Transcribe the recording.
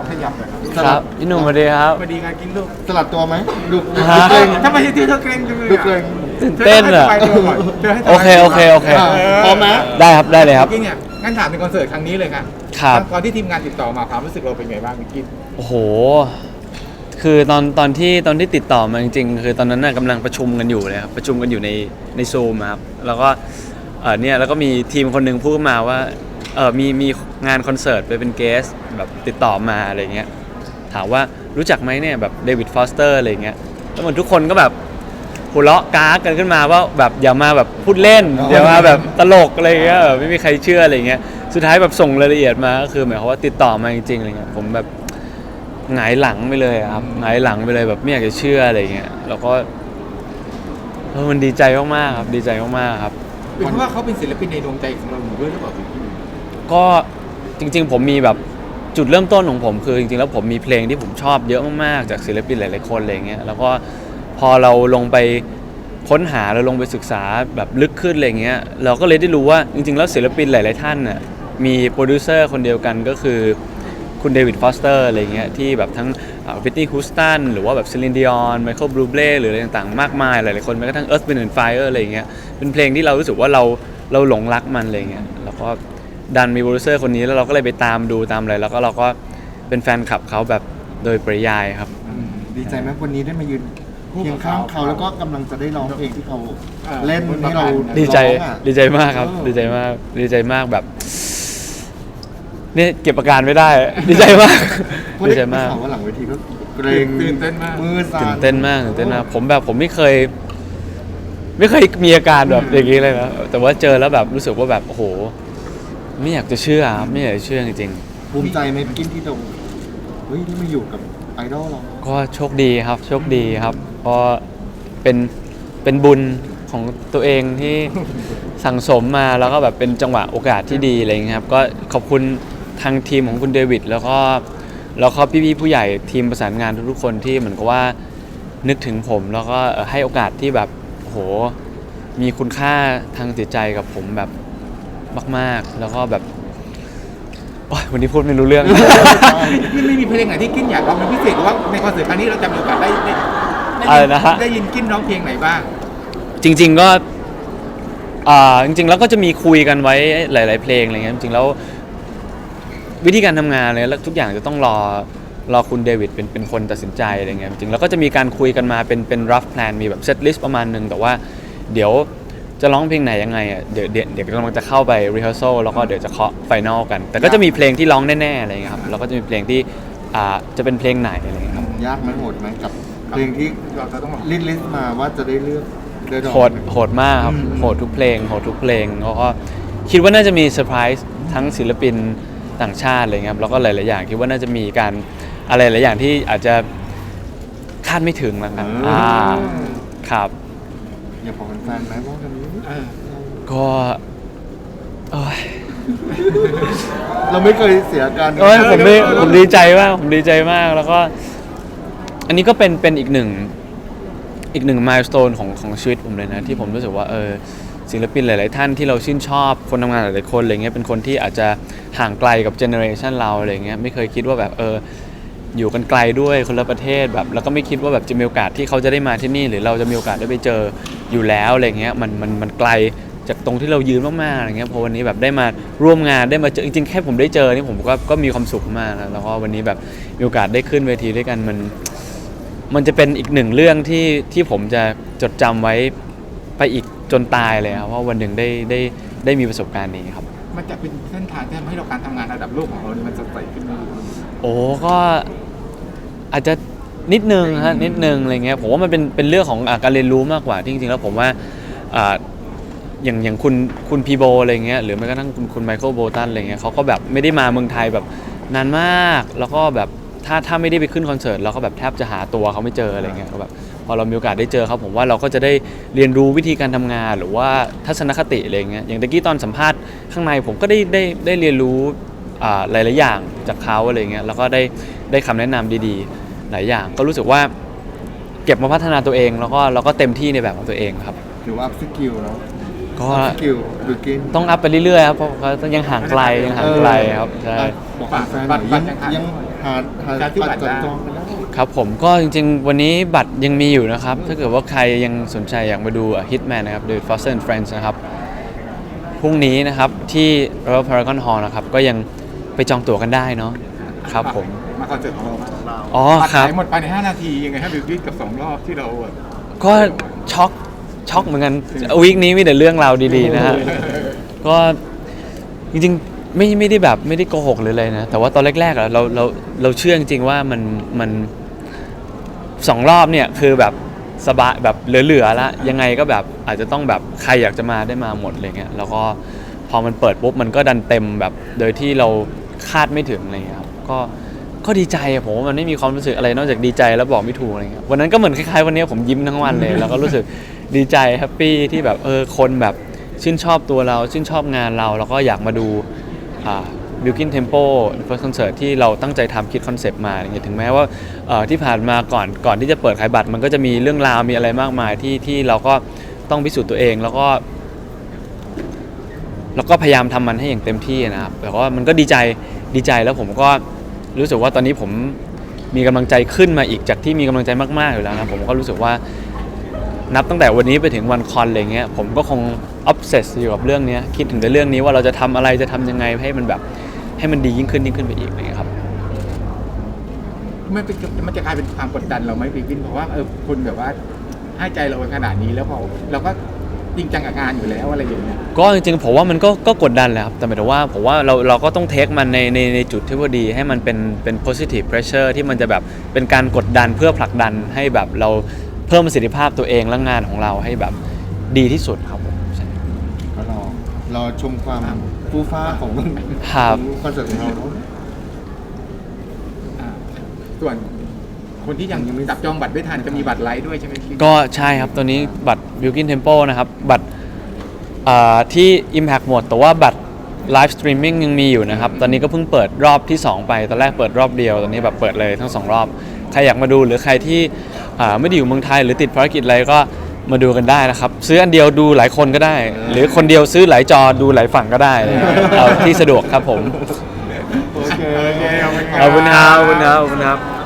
เขาขยับเลยครับครับพี่หนุ่มสวัสดีครับสวัสดีครับกินลูกสลับตัวไหมดูดูฮะ เกรงทำไมที่เธอเกรงจังเลยดูเกรง ตื่นเต้นอะธให้สบายตัวก่อนธให้สบายโอเคโอเคโอเคอะพร้อมไหม ได้ครับได้เลยครับกินเนี่ยงั้นถามในคอนเสิร์ตครั้งนี้เลยครับครับ ตอนที่ทีมงานติดต่อมาความรู้สึกเราเป็นไงบ้างกินโอ้โห คือตอนตอนที่ตอนที่ติดต่อมาจริงๆ คือตอนนั้นน่ะกำลังประชุมกันอยู่เลยครับ ประชุมกันอยู่ในในซูมครับ แล้วก็เออเนี่ยแล้วก็มีทีมคนหนึ่งพูดมาว่า เออมีมีงานคอนเสิร์ตไปเป็นเกสแบบติดต่อมาอะไรเงี้ยถามว่ารู้จักไหมเนี่ยแบบเดวิดฟอสเตอร์อะไรเงี้ยแล้วเหมือนทุกคนก็แบบหัวเราะก้ากกันขึ้นมาว่าแบบอย่ามาแบบพูดเล่น อย่ามาแบบตลกอะไรเงี้ยแบบไม่มีใครเชื่ออะไรเงี้ยสุดท้ายแบบส่งรายละเอียดมาก็คือหมายความว่าติดต่อมาจริงๆอะไรเงี้ยผมแบบหงายหลังไปเลยอะครับหงายหลังไปเลยแบบไม่อยากจะเชื่ออะไรเงี้ยแล้วก็เออมันดีใจมากๆครับดีใจมากๆครับ เป็นเพราะว่าเขาเป็นศิลปินในดวงใจของเราอยู่ด้วยหรือเปล่าพี่ ก็จริงๆ ผมมีแบบจุดเริ่มต้นของผมคือจริงๆ แล้วผมมีเพลงที่ผมชอบเยอะมากๆ จากศิลปินหลายๆคนอะไรเงี้ยแล้วก็พอเราลงไปค้นหาเราลงไปศึกษาแบบลึกขึ้นอะไรเงี้ยเราก็เลยได้รู้ว่าจริงๆ แล้วศิลปินหลายๆท่านน่ะมีโปรดิวเซอร์คนเดียวกันก็คือคุณเดวิดฟอสเตอร์อะไรเงี้ยที่แบบทั้งวิตตี้ฮูสตันหรือว่าแบบซิลินดิออนไมเคิลบรูเบ้หรืออะไรต่างๆ มากมาย หลายๆคนแม้กระทั่งเอิร์ธเป็นไฟเออร์อะไรเงี้ยเป็นเพลงที่เรารู้สึกว่าเราเราหลงรักมันอะไรเงี้ยแล้วก็ ดันมีโปรดิวเซอร์คนนี้แล้วเราก็เลยไปตามดูตามอะไรแล้วก็เราก็เป็นแฟนคลับเขาแบบโดยปริยายครับดีใจไหมวันนี้ได้มายืนคู่เคียกังบข้างเขาเขาแล้วก็กำลังจะได้ร้องเพลงที่เขาเออเล่นให้เราดีใจร้องอะ ดีใจมากครับ เออ ดีใจมากดีใจมากแบบ เนี่ยเก็บอาการไม่ได้ ดีใจมากเพราะดีได้ใจมากข่าวว่าหลังเวทีก็เกรงตื่นเต้นมาก มือสั่นตื่นเต้นมากตื่นเต้นมากผมแบบผมไม่เคย ไม่เคยมีอาการแบบอย่างนี้เลยนะแต่ว่าเจอแล้วแบบรู้สึกว่าแบบโอ้โห ไม่อยากจะเชื่อครับไม่อยากจะเชื่อจริงๆภูมิใจไหมกินที่ตรงเฮ้ยที่มาอยู่กับไอดอลเราก็โชคดีครับ โชคดีครับก็เป็นเป็นบุญของตัวเองที่ สั่งสมมาแล้วก็แบบเป็นจังหวะโอกาสที่ดีอะไรอย่างเงี้ยครับ ก็ขอบคุณทางทีมของคุณเดวิดแล้วก็แล้วก็พี่ๆผู้ใหญ่ทีมประสานงานทุกๆคนที่เหมือนกับว่านึกถึงผม แล้วก็เอ่อให้โอกาสที่แบบโอ้โห มีคุณค่าทางจิตใจกับผมแบบ มาก ๆ แล้วก็แบบโอ๊ยวันนี้พูดไม่รู้เรื่อง นี่ไม่มีเพลงไหนที่กินอยากร้องเป็นพิเศษหรือว่าในคอนเสิร์ตครั้งนี้เราจะมีโอกาสได้ได้ได้อะไรยินนะฮะ ได้ยินกินร้องเพลงไหนบ้าง จริง ๆก็อ่าจริง ๆ แล้วก็จะมีคุยกันไว้หลาย ๆ เพลงอะไรเงี้ยจริงๆแล้ว วิธีการทำงานเลยแล้วทุกอย่างจะต้องรอรอคุณเดวิดเป็นเป็นคนตัดสินใจอะไรเงี้ยจริงๆแล้วก็จะมีการคุยกันมาเป็นเป็น rough plan มีแบบ set list ประมาณหนึ่งแต่ว่าเดี๋ยว จะร้องเพลงไหนยังไงอะเดี๋ยวเดี๋ยวเดี๋ยวกำลังจะเข้าไป rehearsal แล้วก็เดี๋ยวจะเคาะ final กัน แต่ก็จะมีเพลงที่ร้องแน่ๆอะไรเงี้ยครับแล้วก็จะมีเพลงที่อ่าจะเป็นเพลงไหนอะไรเงี้ยครับยากไหมโหดไหมกับเพลงที่เราจะต้องร้องลิสต์ลิสต์มาว่าจะได้เลือกได้ร้องโหดโหดมากครับอืมโหดทุกเพลงโหดทุกเพลงแล้วก็คิดว่าน่าจะมีเซอร์ไพรส์ทั้งศิลปินต่างชาติอะไรเงี้ยครับแล้วก็หลายๆอย่างคิดว่าน่าจะมีการอะไรหลายอย่างที่อาจจะคาดไม่ถึงแล้วกันอ่าครับ อยากบอกแฟนๆไหมว่าวันนี้เออก็โอ้ยเราไม่เคยเสียการโอ้ยผมดีผมดีใจมากผมดีใจมากแล้วก็ อันนี้ก็เป็นเป็นอีกหนึ่ง อีกหนึ่งมายสเตนของของชีวิตผมเลยนะ ที่ผมรู้สึกว่าเออศิลปินหลาย ๆ ท่านที่เราชื่นชอบคนทำงานหลายๆคนอะไรเงี้ยเป็นคนที่อาจจะห่างไกลกับเจเนอเรชันเราอะไรเงี้ยไม่เคยคิดว่าแบบเอออยู่กันไกลด้วยคนละประเทศแบบ แล้วก็ไม่คิดว่าแบบจะมีโอกาสที่เขาจะได้มาที่นี่ หรือเราจะมีโอกาสได้ไปเจอ อยู่แล้วอะไรเงี้ยมันมันมันไกลจากตรงที่เรายืนมากๆอะไรเงี้ยพอวันนี้แบบได้มาร่วมงานได้มาเจอจริงๆแค่ผมได้เจอนี่ผมก็ก็มีความสุขมากแล้วแล้วก็วันนี้แบบมีโอกาสได้ขึ้นเวทีด้วยกันมัน มันจะเป็นอีกหนึ่งเรื่องที่ที่ผมจะจดจำไว้ไปอีกจนตายเลยครับว่าวันหนึ่งได้ได้ได้มีประสบการณ์นี้ครับ มันจะเป็นเส้นทางที่ทำให้เราการทำงานระดับโลกของเราเนี่ยมันจะใสขึ้นมาโอ้ก็อาจจะ นิดนึงฮะนิดนึงอะไรเงี้ยผมว่ามันเป็นเป็นเรื่องของอาการเรียนรู้มากกว่าที่จริงๆแล้วผมว่าอ่าอย่างอย่างคุณคุณพีโบอะไรเงี้ยหรือแม้กระทั่งคุณคุณไมเคิลโบตันอะไรเงี้ยเขาก็แบบไม่ได้มาเมืองไทยแบบนานมาก แล้วก็แบบถ้าถ้าไม่ได้ไปขึ้นคอนเสิร์ตเราก็แบบแทบจะหาตัวเขาไม่เจออะไรเงี้ยก็แบบพอเรามีโอกาสได้เจอเขาผมว่าเราก็จะได้เรียนรู้วิธีการทำงานหรือว่าทัศนคติอะไรเงี้ยอย่างตะกี้ตอนสัมภาษณ์ข้างในผมก็ได้ได้ได้เรียนรู้อ่าหลายๆอย่างจากเขาอะไรเงี้ยแล้วก็ได้ได้คำแนะนำดีๆ หลายอย่าง ก็รู้สึกว่าเก็บมาพัฒนาตัวเองแล้วก็เราก็เต็มที่ในแบบของตัวเองครับถือว่าอัพสกิลแล้วก็อัพสกิลดูกินต้องอัพไปเรื่อยๆครับเพราะเขายังห่างไกลยังห่างไกลครับใช่อะบอกแฟนๆหน่อยยังยังหาหาหาที่บับัตตรรได้จองกันได้ครับผมก็จริงๆ วันนี้บัตรยังมีอยู่นะครับ ถ้าเกิดว่าใครยังสนใจอยากมาดู Hitman นะครับ The Fast and Friends นะครับพรุ่งนี้นะครับที่ Royal Paragon Hall นะครับก็ยังไปจองตั๋วกันได้เนาะ ครับผม มาคอนเสิร์ตของเราอ๋อบัตรครับขายหมดภายใน 5 นาทียังไงฮะบิวกิ้นกับ 2 รอบที่เราแบบ ก็ช็อกช็อกเหมือนกันวีคนี้มีแต่เรื่องราวดีๆนะฮะ ก็จริงๆไม่ไม่ได้แบบไม่ได้โกหกหรืออะไรนะ แต่ว่าตอนแรกๆอะเราเราเราเชื่อจริงๆว่ามันมันสองรอบเนี่ยคือแบบสบายแบบเหลือๆละยังไงก็แบบอาจจะต้องแบบใครอยากจะมาได้มาหมดอะไรเงี้ยแล้วก็พอมันเปิดปุ๊บมันก็ดันเต็มแบบโดยที่เราคาดไม่ถึงอะไรเงี้ยครับ ก็ก็ดีใจอะผมว่ามันไม่มีความรู้สึกอะไรนอกจากดีใจแล้วบอกไม่ถูกอะไรเงี้ยวันนั้นก็เหมือนคล้ายๆวันนี้ผมยิ้มทั้งวันเลย แล้วก็รู้สึกดีใจแฮปปี้ที่แบบเออคนแบบชื่นชอบตัวเราชื่นชอบงานเรา แล้วก็อยากมาดูบิลกินเทมโปเฟิร์สคอนเสิร์ตที่เราตั้งใจทำคิดคอนเซปต์มาอย่างเงี้ยถึงแม้ว่าเอ่อที่ผ่านมาก่อนก่อนที่จะเปิดขายบัตร มันก็จะมีเรื่องราวมีอะไรมากมายที่ที่เราก็ต้องพิสูจน์ตัวเองแล้วก็ แล้วก็พยายามทำมันให้อย่างเต็มที่นะครับแต่ว่ามันก็ดีใจดีใจแล้วผมก็ รู้สึกว่าตอนนี้ผมมีกำลังใจขึ้นมาอีกจากที่มีกำลังใจมากๆอยู่แล้วนะผมก็รู้สึกว่านับตั้งแต่วันนี้ไปถึงวันคอนอะไรเงี้ยผมก็คงอ b เซสอยู่กับเรื่องนี้คิดถึงแต่เรื่องนี้ว่าเราจะทำอะไรจะทำยังไงให้มันแบบให้มันดียิ่งขึ้นยิ่งขึ้นไปอีกอะไรเงี้ยครับมันเป็นมันจะกลายเป็นความกดดันเราไหมบิวกิ้นเพราะว่าเออคุณแบบว่าให้ใจเราขนาดนี้แล้วพอเราก็ จริงจังกับงานอยู่แล้วอะไรอย่างเงี้ยก็จริงๆผมว่ามันก็ก็กดดันแหละครับแต่หมายถึงว่าผมว่าเราเราก็ต้องเทคมันในในในจุดที่ว่าดีให้มันเป็นเป็น positive pressure ที่มันจะแบบเป็นการกดดันเพื่อผลักดันให้แบบเราเพิ่มประสิทธิภาพตัวเองและงานของเราให้แบบดีที่สุดครับผมใช่ ก็รอรอชมความฟูฟ้าของครับ ของคอนเสิร์ตของเราเนาะ อ่าส่วน คนที่ยังจับจองบัตรไม่ทันจะมีบัตรไลท์ด้วยใช่ไหมพี่ก็ใช่ครับตัวนี้บัตร b u i l k i n Tempo นะครับ บัตรอ่าที่ Impact หมด แต่ว่าบัตร Live Streaming ยังมีอยู่นะครับ ตอนนี้ก็เพิ่งเปิดรอบที่ 2 ไป ตอนแรกเปิดรอบเดียว ตอนนี้แบบเปิดเลยทั้ง 2 รอบ ใครอยากมาดูหรือใครที่อ่าไม่ได้อยู่เมืองไทยหรือติดภารกิจอะไรก็มาดูกันได้นะครับ ซื้ออันเดียวดูหลายคนก็ได้ หรือคนเดียวซื้อหลายจอดูหลายฝั่งก็ได้เอาที่สะดวกครับผม โอเคโอเคขอบคุณขอบคุณครับขอบคุณครับขอบคุณครับ